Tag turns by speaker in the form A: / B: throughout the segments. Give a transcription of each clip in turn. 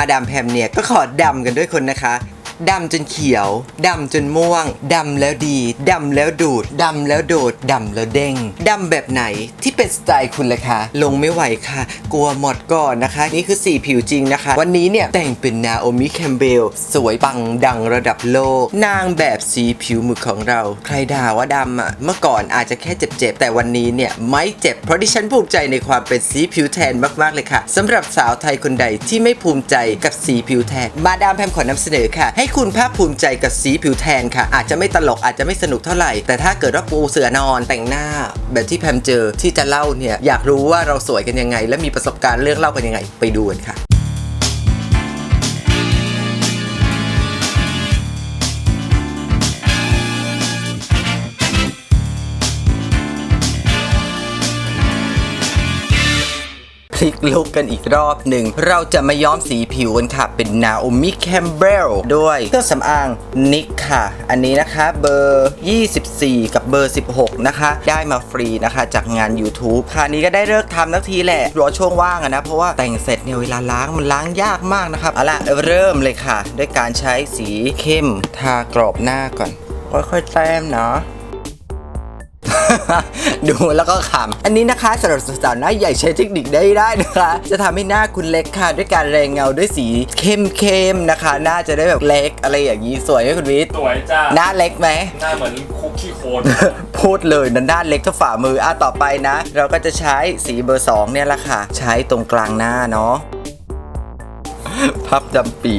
A: มาดามแพมเนี่ยก็ขอดำกันด้วยคนนะคะ ดำจนเขียว ดำจนม่วง ดำแล้วดี ดำแล้วดูด ดำแล้วโดด ดำแล้วเด้ง ดำแบบไหนที่เป็นสไตล์คุณล่ะคะ ลงไม่ไหวค่ะ กลัวหมดก่อนนะคะ นี่คือสีผิวจริงนะคะ วันนี้เนี่ยแต่งเป็นนาโอมิแคมเบล สวยปังดังระดับโลก นางแบบสีผิวหมึกของเรา ใครด่าว่าดำอะเมื่อก่อนอาจจะแค่เจ็บๆ แต่วันนี้เนี่ยไม่เจ็บ เพราะดิฉันภูมิใจในความเป็นสีผิวแทนมากๆเลยค่ะสำหรับสาวไทยคนใดที่ไม่ภูมิใจกับสีผิวแทนมาดามแพมขอนำเสนอค่ะ ให้คุณภาคภูมิใจกับสีผิวแทนค่ะ อาจจะไม่ตลกอาจจะไม่สนุกเท่าไหร่ แต่ถ้าเกิดว่าปูเสือนอนแต่งหน้า แบบที่แพมเจอที่จะเล่าเนี่ยอยากรู้ว่าเราสวยกันยังไง และมีประสบการณ์เรื่องเล่ากันยังไง ไปดูกันค่ะ ลิกลุกกันอีกรอบหนึ่ง เราจะมาย้อมสีผิวกันค่ะ เป็น Naomi Campbell ด้วยเครื่องสำอางนิกค่ะ อันนี้นะคะเบอร์ 24 กับเบอร์ 16 นะคะ ได้มาฟรีนะคะจากงาน YouTube ค่ะนี้ก็ได้เลิกทำทักทีแหละรอช่วงว่างอะนะ เพราะว่าแต่งเสร็จเนี่ยเวลาล้างมันล้างยากมากนะครับเอาล่ะเริ่มเลยค่ะ ด้วยการใช้สีเข้มทากรอบหน้าก่อนค่อยๆแต้มเนาะ ดูแล้วก็ขำอันนี้นะคะสำหรับสาวๆหน้าใหญ่ใช้เทคนิคได้ได้นะคะ จะทำให้หน้าคุณเล็กค่ะ ด้วยการแรงเงาด้วยสีเข้มๆนะคะ หน้าจะได้แบบเล็กอะไรอย่างนี้สวยไหมคุณวิทย์
B: สวยจ้า
A: หน้าเล็กไหม
B: หน้าเหมือนคุกขี้โคลน
A: พูดเลยนะด้านเล็กเท่าฝ่ามืออะต่อไปนะ เราก็จะใช้สีเบอร์2เนี่ยแหละค่ะ ใช้ตรงกลางหน้าเนาะพับดำปี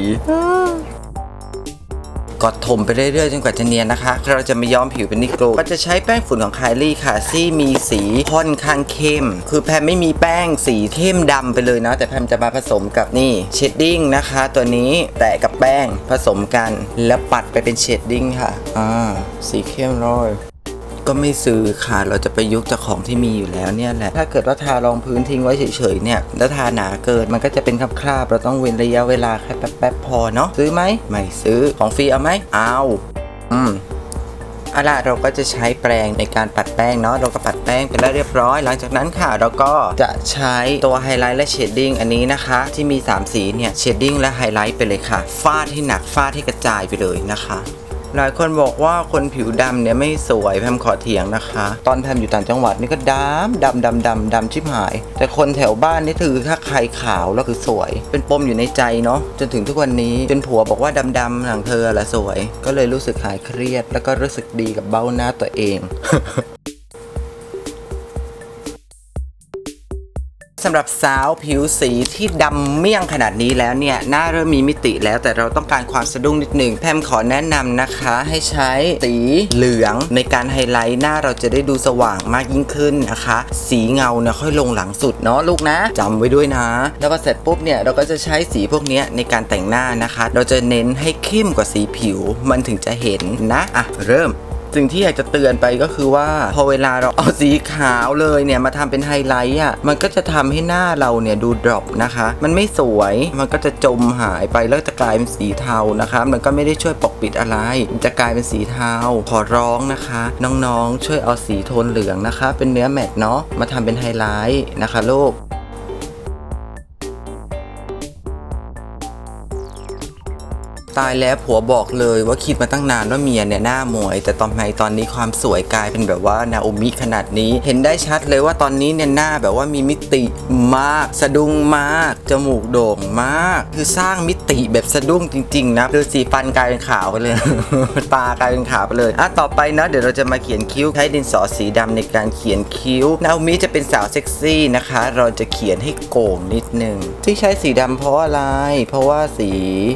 A: กดถมไปเรื่อยๆจนกว่าจะเนียนนะคะ เราจะไม่ย้อมผิวเป็นนิโกรก็จะใช้แป้งฝุ่นของคายลี่ค่ะที่มีสีค่อนข้างเข้ม คือแพมไม่มีแป้งสีเข้มดำไปเลยนะ แต่แพมจะมาผสมกับนี่เชดดิ้งนะคะ ตัวนี้แตะกับแป้งผสมกัน แล้วปัดไปเป็นเชดดิ้งค่ะอ่าสีเข้มร้อย ก็ไม่ซื้อค่ะ เราจะไปยุกจากของที่มีอยู่แล้วเนี่ยแหละ ถ้าเกิดว่าทารองพื้นทิ้งไว้เฉยๆเนี่ย แล้วทาหนาเกินมันก็จะเป็นคราบๆเราต้องเว้นระยะเวลาแค่แป๊บๆพอเนาะ ซื้อไหม ไม่ซื้อ ของฟรีเอาไหมเอาอืมเอาล่ะเราก็จะใช้แปรงในการปัดแป้งเนาะเราก็ปัดแป้งไปแล้วเรียบร้อย หลังจากนั้นค่ะ เราก็จะใช้ตัวไฮไลท์และเชดดิ้งอันนี้นะคะ ที่มี 3 สีเนี่ยเชดดิ้งและไฮไลท์ไปเลยค่ะฟาดให้หนักฟาดให้กระจายไปเลยนะคะ หลายคนบอกว่าคนผิวดำเนี่ยไม่สวยแพมขอเถียงนะคะ ตอนแพมอยู่ต่างจังหวัดนี่ก็ดำดำดำดำดำชิบหาย แต่คนแถวบ้านนี่ถือถ้าใครขาวแล้วคือสวย เป็นปมอยู่ในใจเนาะจนถึงทุกวันนี้จนผัวบอกว่าดำดำหลังเธอละสวย ก็เลยรู้สึกหายเครียด แล้วก็รู้สึกดีกับเบ้าหน้าตัวเอง สำหรับสาวผิวสีที่ดำเมี่ยงขนาดนี้แล้วเนี่ยหน้าเริ่มมีมิติแล้วแต่เราต้องการความสะดุ้งนิดหนึ่งแพมขอแนะนำนะคะให้ใช้สีเหลืองในการไฮไลท์หน้าเราจะได้ดูสว่างมากยิ่งขึ้นนะคะ สีเงาเนี่ยค่อยลงหลังสุดเนาะลูกนะจำไว้ด้วยนะ แล้วพอเสร็จปุ๊บเนี่ยเราก็จะใช้สีพวกนี้ในการแต่งหน้านะคะ เราจะเน้นให้เข้มกว่าสีผิวมันถึงจะเห็นนะอะเริ่ม สิ่งที่อยากจะเตือนไปก็คือว่า พอเวลาเราเอาสีขาวเลยเนี่ยมาทำเป็นไฮไลท์อะมันก็จะทำให้หน้าเราเนี่ยดูดรอปนะคะ มันไม่สวยมันก็จะจมหายไปแล้วจะกลายเป็นสีเทานะคะ มันก็ไม่ได้ช่วยปกปิดอะไร จะกลายเป็นสีเทาขอร้องนะคะ น้องๆ ช่วยเอาสีโทนเหลืองนะคะ เป็นเนื้อแมตต์เนาะมาทำเป็นไฮไลท์นะคะลูก ตายแล้วผัวบอกเลยว่าคิดมาตั้งนานว่าเมียเนี่ยหน้าหมวย แต่ตอนไหนตอนนี้ความสวยกลายเป็นแบบว่านาโอมิขนาดนี้ เห็นได้ชัดเลยว่าตอนนี้เนี่ยหน้าแบบว่ามีมิติมาก สะดุ้งมาก จมูกโด่งมาก คือสร้างมิติแบบสะดุ้งจริงๆนะดูสีฟันกลายเป็นขาวไปเลย ตากลายเป็นขาวไปเลยอะต่อไปนะเดี๋ยวเราจะมาเขียนคิ้วใช้ดินสอสีดำในการเขียนคิ้วนาโอมิจะเป็นสาวเซ็กซี่นะคะ เราจะเขียนให้โก่งนิดนึงที่ใช้สีดำเพราะอะไร เพราะว่าสี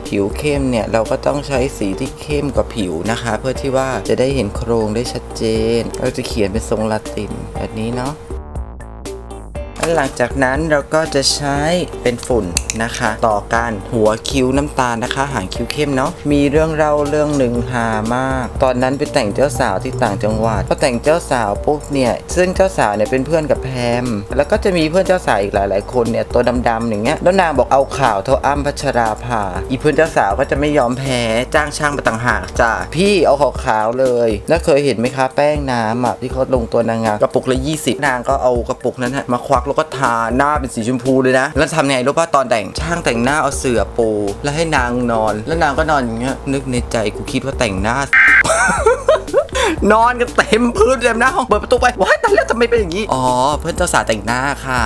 A: ผิวเข้มเนี่ยเราก็ต้องใช้สีที่เข้มกว่าผิวนะคะ เพื่อที่ว่าจะได้เห็นโครงได้ชัดเจน เราจะเขียนเป็นทรงลาตินแบบนี้เนาะ หลังจากนั้นเราก็จะใช้เป็นฝุ่นนะคะ ต่อกันหัวคิ้วน้ำตาลนะคะ หางคิ้วเข้มเนาะมีเรื่องเล่าเรื่องหนึ่งหามาก ตอนนั้นไปแต่งเจ้าสาวที่ต่างจังหวัดพอแต่งเจ้าสาวปุ๊บเนี่ยซึ่งเจ้าสาวเนี่ยเป็นเพื่อนกับแพมแล้วก็จะมีเพื่อนเจ้าสาวอีกหลาย ๆ คนเนี่ยตัวดำๆอย่างเงี้ยแล้วนางบอกเอาข่าวเท่าอ้ำพัชราภาอีเพื่อนเจ้าสาวก็จะไม่ยอมแพ้จ้างช่างมาต่างหากจ้ะพี่เอาขาวเลยแล้วเคยเห็นไหมคะแป้งน้ำอะที่เขาลงตัวนางงามกระปุกละ20 นางก็เอากระปุกนั้นฮะมาควักล้วก็ทาหน้าเป็นสีชมพูเลยนะ แล้วทำไงรู้ป่ะตอนแต่งช่างแต่งหน้าเอาเสื่อปู แล้วให้นางนอน แล้วนางก็นอนอย่างเงี้ยนึกในใจกูคิดว่าแต่งหน้านอนกันเต็มพื้นเต็มหน้าห้องเปิดประตูไปว้ายตายแล้วทำไมเป็นอย่างนี้ อ๋อ เพื่อนเจ้าสาวแต่งหน้าค่ะ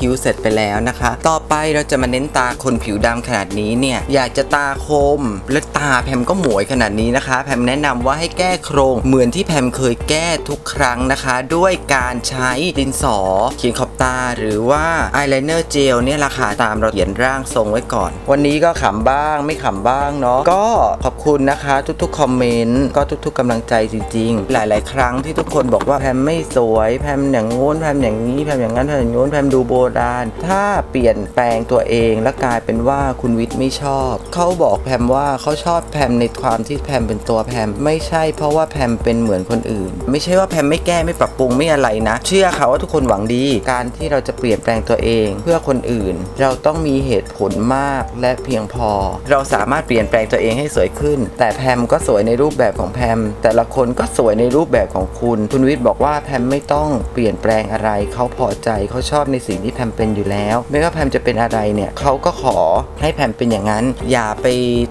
A: คิ้วเสร็จไปแล้วนะคะ ต่อไปเราจะมาเน้นตาคนผิวดำขนาดนี้เนี่ย อยากจะตาคม และตาแพมก็หมวยขนาดนี้นะคะ แพมแนะนำว่าให้แก้โครงเหมือนที่แพมเคยแก้ทุกครั้งนะคะ ด้วยการใช้ดินสอเขียนขอบตาหรือว่าอายไลเนอร์เจลเนี่ยราคาตามเราเขียนร่างทรงไว้ก่อน วันนี้ก็ขำบ้างไม่ขำบ้างเนาะก็ขอบคุณนะคะ ทุกๆคอมเมนต์ก็ทุกๆกำลังใจจริง ๆ หลาย ๆ ครั้งที่ทุกคนบอกว่าแพมไม่สวยแพมอย่างงู้นแพมอย่างนี้แพมอย่างนั้นแพมอย่างโน้นแพมดูโบราณ ถ้าเปลี่ยนแปลงตัวเองแล้วกลายเป็นว่าคุณวิทย์ไม่ชอบ เขาบอกแพมว่าเขาชอบแพมในความที่แพมเป็นตัวแพมไม่ใช่เพราะว่าแพมเป็นเหมือนคนอื่น ไม่ใช่ว่าแพมไม่แก้ไม่ปรับปรุงไม่อะไรนะ เชื่อค่ะว่าทุกคนหวังดี การที่เราจะเปลี่ยนแปลงตัวเอง เพื่อคนอื่น เราต้องมีเหตุผลมากและเพียงพอ เราสามารถเปลี่ยนแปลงตัวเองให้สวยขึ้น แต่แพมก็สวยในรูปแบบของแพม แต่ละคนก็สวยในรูปแบบของคุณ คุณวิทย์บอกว่าแพมไม่ต้องเปลี่ยนแปลงอะไร เขาพอใจเขาชอบในสิ่งที่พมเป็นอยู่แล้วไม่ว่าแพมจะเป็นอะไรเนี่ยเขาก็ขอให้แพมเป็นอย่างนั้น อย่าไป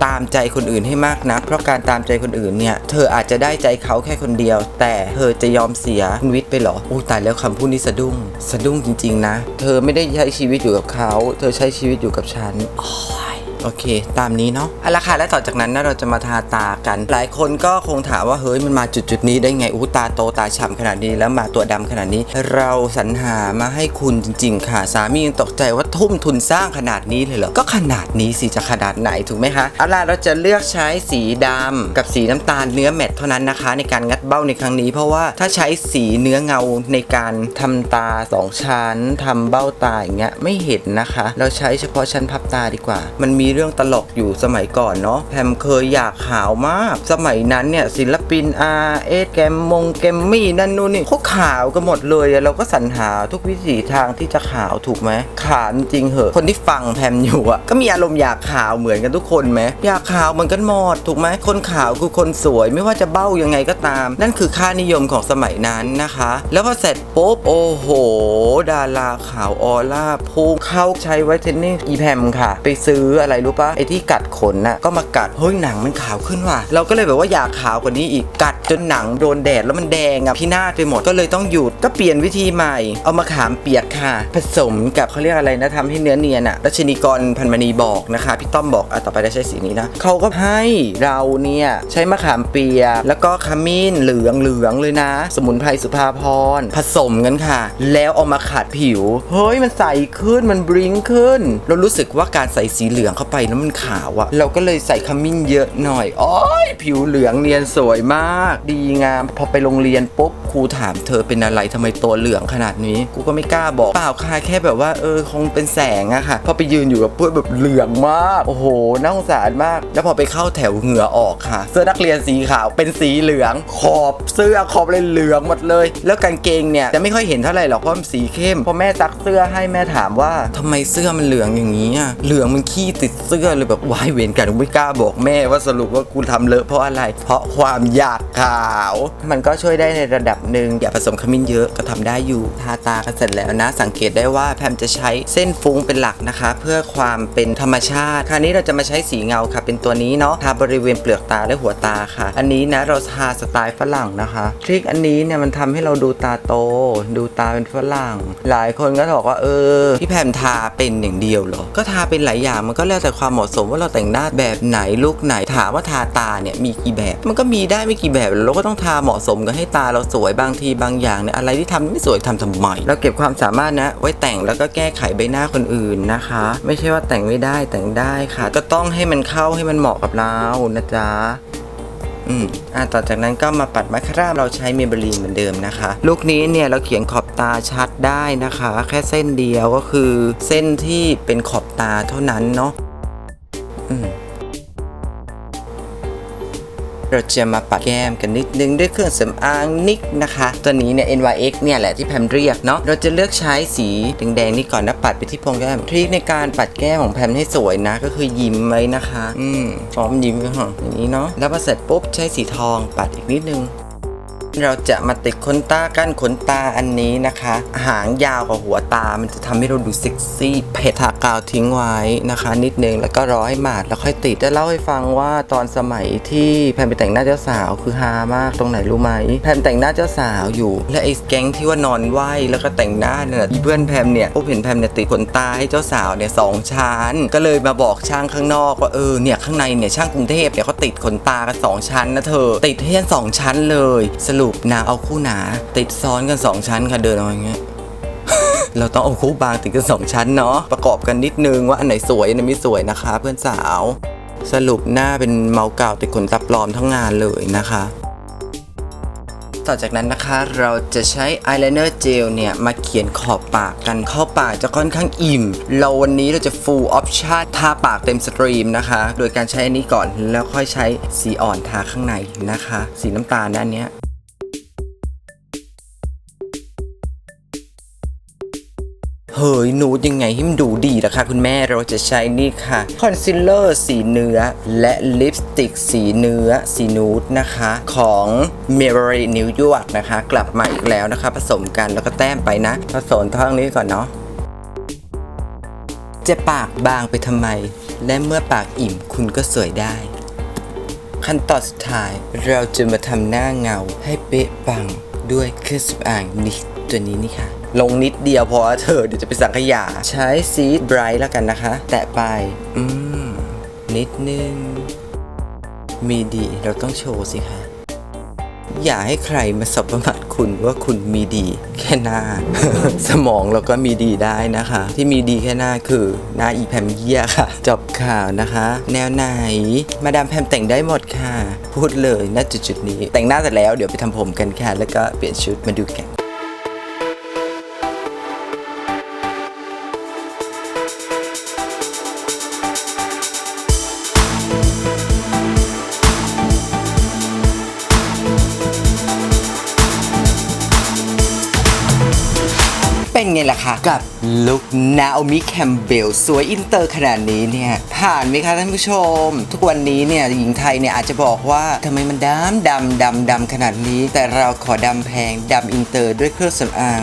A: ตามใจคนอื่นให้มากนัก เพราะการตามใจคนอื่นเนี่ยเธออาจจะได้ใจเขาแค่คนเดียว แต่เธอจะยอมเสียคุณวิทย์ไปเหรออู้ตายแล้วคำพูดนี้สะดุ้ง สะดุ้งจริง ๆ นะ เธอไม่ได้ใช้ชีวิตอยู่กับเขา เธอใช้ชีวิตอยู่กับฉัน โอเค ตามนี้เนาะเอาละค่ะและต่อจากนั้นนะเราจะมาทาตากัน หลายคนก็คงถามว่าเฮ้ยมันมาจุดจุดนี้ได้ไงอู้ตาโตตาฉ่ำขนาดนี้แล้วมาตัวดำขนาดนี้ เราสรรหามาให้คุณจริง ๆ ค่ะ สามียังตกใจว่าทุ่มทุนสร้างขนาดนี้เลยเหรอก็ขนาดนี้สิจะขนาดไหนถูกไหมคะเอาล่ะเราจะเลือกใช้สีดำกับสีน้ำตาลเนื้อแมตต์เท่านั้นนะคะ ในการงัดเบ้าในครั้งนี้เพราะว่าถ้าใช้สีเนื้อเงาในการทำตาสองชั้นทำเบ้าตาอย่างเงี้ยไม่เห็นนะคะ เราใช้เฉพาะชั้นพับตาดีกว่า มันมีเรื่องตลกอยู่สมัยก่อนเนาะแพมเคยอยากขาวมาก สมัยนั้นเนี่ยศิลปินอาเอสแกมมงแกมมี่นั่นนู่นนี่เขาขาวกันหมดเลยเราก็สรรหาทุกวิถีทางที่จะขาวถูกไหมขาวจริงเหอะ คนที่ฟังแพมอยู่อะก็มีอารมณ์อยากขาวเหมือนกันทุกคนไหมอยากขาวเหมือนกันหมดถูกไหมคนขาวคือคนสวยไม่ว่าจะเบ้ายังไงก็ตาม นั่นคือค่านิยมของสมัยนั้นนะคะ แล้วพอเสร็จปุ๊บโอ้โห ดาราขาวออร่าพุ่งเข้าใช้ไวท์เทนนิ่งอีแพมค่ะ ไปซื้ออะไรรู้ปะไอที่กัดขนน่ะก็มากัดเฮ้ยหนังมันขาวขึ้นว่ะเราก็เลยแบบว่าอยากขาวกว่านี้อีกกัดจนหนังโดนแดดแล้วมันแดงอะพินาไปหมดก็เลยต้องหยุดก็เปลี่ยนวิธีใหม่ เอามาขามเปียกค่ะ ผสมกับเขาเรียกอะไรนะทำให้เนื้อเนียนอะรัชนีกรพันมณีบอกนะคะพี่ต้อมบอกอะต่อไปได้ใช้สีนี้นะเขาก็ให้เราเนี่ยใช้มะขามเปียกแล้วก็ขมิ้นเหลืองเหลืองเลยนะ สมุนไพรสุภาพรผสมกันค่ะ แล้วเอามาขัดผิว เฮ้ยมันใสขึ้นมันบริ้งขึ้น เรารู้สึกว่าการใส่สีเหลืองเข้าไปแล้วมันขาวอะเราก็เลยใส่ขมิ้นเยอะหน่อยโอ้ยผิวเหลืองเนียนสวยมาก ดีงาม พอไปโรงเรียนปุ๊บครูถามเธอเป็นอะไรทำไมตัวเหลืองขนาดนี้ กูก็ไม่กล้าบอกเปล่าค่ะแค่แบบว่าเออคงเป็นแสงอะค่ะพอไปยืนอยู่กับเพื่อนแบบเหลืองมากโอ้โหน่าสงสารมาก แล้วพอไปเข้าแถวเหงื่อออกค่ะ เสื้อนักเรียนสีขาวเป็นสีเหลือง ขอบเสื้อขอบเลยเหลืองหมดเลย แล้วกางเกงเนี่ยจะไม่ค่อยเห็นเท่าไหร่หรอกเพราะมันสีเข้มพอแม่ซักเสื้อให้แม่ถามว่าทำไมเสื้อมันเหลืองอย่างนี้อะเหลืองมันขี้ติดเสื้อเลยแบบวายเวรกันกูไม่กล้าบอกแม่ว่าสรุปว่ากูทำเลอะเพราะอะไร เพราะความอยากขาว มันก็ช่วยได้ในระดับหนึ่งอย่าผสมขมิ้นเยอะก็ทำได้อยู่ทาตากันเสร็จแล้วนะ สังเกตได้ว่าแพมจะใช้เส้นฟุ้งเป็นหลักนะคะ เพื่อความเป็นธรรมชาติ คราวนี้เราจะมาใช้สีเงาค่ะ เป็นตัวนี้เนาะทาบริเวณเปลือกตาและหัวตาค่ะ อันนี้นะเราทาสไตล์ฝรั่งนะคะทริคอันนี้เนี่ยมันทำให้เราดูตาโต ดูตาเป็นฝรั่ง หลายคนก็บอกว่าเออพี่แพมทาเป็นอย่างเดียวเหรอก็ทาเป็นหลายอย่างมันก็แล้วแต่ความเหมาะสมว่าเราแต่งหน้าแบบไหนลุกไหนถามว่าทาตาเนี่ยมีกี่แบบ มันก็มีได้ไม่กี่แบบเราก็ต้องทาเหมาะสมกันให้ตาเราสวยบางทีบางอย่างเนี่ยอะไรที่ทำไม่สวยทำทำไมเราเก็บความสามารถนะ ไว้แต่งแล้วก็แก้ไขใบหน้าคนอื่นนะคะ ไม่ใช่ว่าแต่งไม่ได้แต่งได้ค่ะ ก็ต้องให้มันเข้าให้มันเหมาะกับเรานะจ๊ะอืมอ่าต่อจากนั้นก็มาปัดมาคร่าเราใช้เมเบลีนเหมือนเดิมนะคะ ลูกนี้เนี่ยเราเขียนขอบตาชัดได้นะคะ แค่เส้นเดียวก็คือเส้นที่เป็นขอบตาเท่านั้นเนาะ เราจะมาปัดแก้มกันนิดนึงด้วยเครื่องสำอางนิกนะคะ ตัวนี้เนี่ย NYX เนี่ยแหละที่แพมเรียกเนาะ เราจะเลือกใช้สีแดงๆนี่ก่อนนะปัดไปที่โพรงแก้ม ทริคในการปัดแก้มของแพมให้สวยนะ ก็คือยิ้มไว้นะคะ อืมพร้อมยิ้มก็หออย่างนี้เนาะ แล้วพอเสร็จปุ๊บใช้สีทองปัดอีกนิดนึงเราจะมาติดขนตากั้นขนตาอันนี้นะคะ หางยาวกว่าหัวตา มันจะทำให้เราดูเซ็กซี่เผ็ดทากาวทิ้งไว้นะคะ นิดนึงแล้วก็รอให้หมาดแล้วค่อยติดจะเล่าให้ฟังว่าตอนสมัยที่แพมไปแต่งหน้าเจ้าสาวคือฮามากตรงไหนรู้ไหมแพมแต่งหน้าเจ้าสาวอยู่ และไอ้แก๊งที่ว่านอนไหวแล้วก็แต่งหน้าเนี่ยเพื่อนแพมเนี่ยพบเห็นแพมเนี่ยติดขนตาให้เจ้าสาวเนี่ยสองชั้น ก็เลยมาบอกช่างข้างนอกว่าเออเนี่ยข้างในเนี่ยช่างกรุงเทพเนี่ยเขาติดขนตากันสองชั้นนะเธอ ติดให้กันสองชั้นเลย สรุปนางเอาคู่หนา ติดซ้อนกันสองชั้นค่ะเดินออกมาอย่างเงี้ย เราต้องเอาคู่บางติดกันสองชั้นเนาะประกอบกันนิดนึงว่าอันไหนสวยอันไหนไม่สวยนะคะ เพื่อนสาว สรุปหน้าเป็นเมาเก่าติดขนตาปลอมทั้งงานเลยนะคะ ต่อจากนั้นนะคะเราจะใช้อายไลเนอร์เจลเนี่ย มาเขียนขอบปากกันเขอบปากจะค่อนข้างอิ่ม เราวันนี้เราจะ full option ทาปากเต็มสตรีมนะคะ โดยการใช้อันนี้ก่อนแล้วค่อยใช้สีอ่อนทาข้างในนะคะ สีน้ำตาลด้านเนี้ย เฮ้ยนูดยังไงให้มันดูดีล่ะคะคุณแม่เราจะใช้นี่ค่ะคอนซีลเลอร์สีเนื้อ และลิปสติกสีเนื้อสีนูดนะคะ ของ m a r y New York นะคะ กลับมาอีกแล้วนะคะ ผสมกันแล้วก็แต้มไปนะ ผสมท่องนี้ก่อนเนาะจะปากบางไปทำไม และเมื่อปากอิ่มคุณก็สวยได้ ขั้นตอนสุดท้ายเราจะมาทำหน้าเงาให้เป๊ะปังด้วยเครื่องสำอางนิกตัวนี้นี่ค่ะ ลงนิดเดียวเพราะว่าเธอเดี๋ยวจะไปสังขยา ใช้ซีดไบรท์แล้วกันนะคะ แตะไป อืม นิดนึง มีดีเราต้องโชว์สิคะอย่าให้ใครมาสบประมาทคุณว่าคุณมีดี แค่หน้า สมองเราก็มีดีได้นะคะ ที่มีดีแค่หน้าคือหน้าอีแพมเยียค่ะ จบข่าวนะคะ แนวไหน มาดามแพมแต่งได้หมดค่ะ พูดเลยณจุดจุดๆนี้ แต่งหน้าเสร็จแล้วเดี๋ยวไปทำผมกันค่ะ แล้วก็เปลี่ยนชุดมาดูกันเป็น กับลุคนาโอมิแคมเบลสวยอินเตอร์ขนาดนี้เนี่ย ผ่านไหมคะท่านผู้ชม ทุกวันนี้เนี่ยหญิงไทยเนี่ยอาจจะบอกว่าทำไมมันดำดำดำดำขนาดนี้ แต่เราขอดำแพงดำอินเตอร์ด้วยเครื่องสำอาง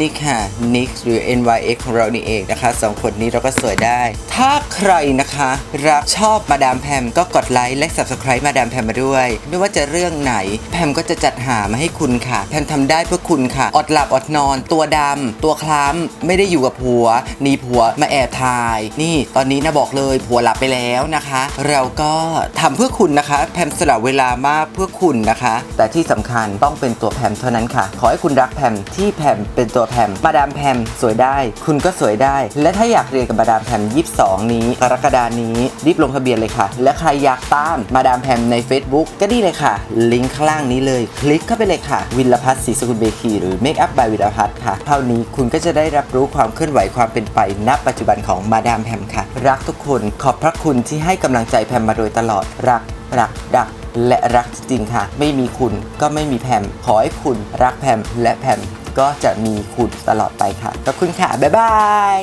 A: นี่ค่ะ NYX หรือ NYX ของเรานี่เองนะคะสองคนนี้เราก็สวยได้ ถ้าใครนะคะ รักชอบมาดามแพมก็กดไลค์และ Subscribe มาดามแพมมาด้วย ไม่ว่าจะเรื่องไหน แพมก็จะจัดหามาให้คุณค่ะแพมทำได้เพื่อคุณค่ะอดหลับอดนอน ตัวดำตัวคล้ำไม่ได้อยู่กับผัวหนีผัวมาแอบถ่าย นี่ตอนนี้นะบอกเลยผัวหลับไปแล้วนะคะ เราก็ทำเพื่อคุณนะคะ แพมสละเวลามากเพื่อคุณนะคะ แต่ที่สำคัญต้องเป็นตัวแพมเท่านั้นค่ะ ขอให้คุณรักแพมที่แพมเป็นตัวแพมมาดามแพมสวยได้ คุณก็สวยได้ และถ้าอยากเรียนกับมาดามแพม22 นี้กรกฎานี้รีบลงทะเบียนเลยค่ะ และใครอยากตามมาดามแพมใน Facebook ก็นี่เลยค่ะ ลิงก์ข้างล่างนี้เลย คลิกเข้าไปเลยค่ะ วินลพัฒน์ศรีสกุลเบคีหรือ Make Up by วินลพัฒน์ค่ะเท่านี้คุณก็จะได้รับรู้ความเคลื่อนไหวความเป็นไปณปัจจุบันของมาดามแพมค่ะ รักทุกคนขอบพระคุณที่ให้กำลังใจแพมมาโดยตลอดรักรักรักและรักจริงค่ะ ไม่มีคุณก็ไม่มีแพมขอให้คุณรักแพมและแพมก็จะมีคุณตลอดไปค่ะขอบคุณค่ะบ๊ายบาย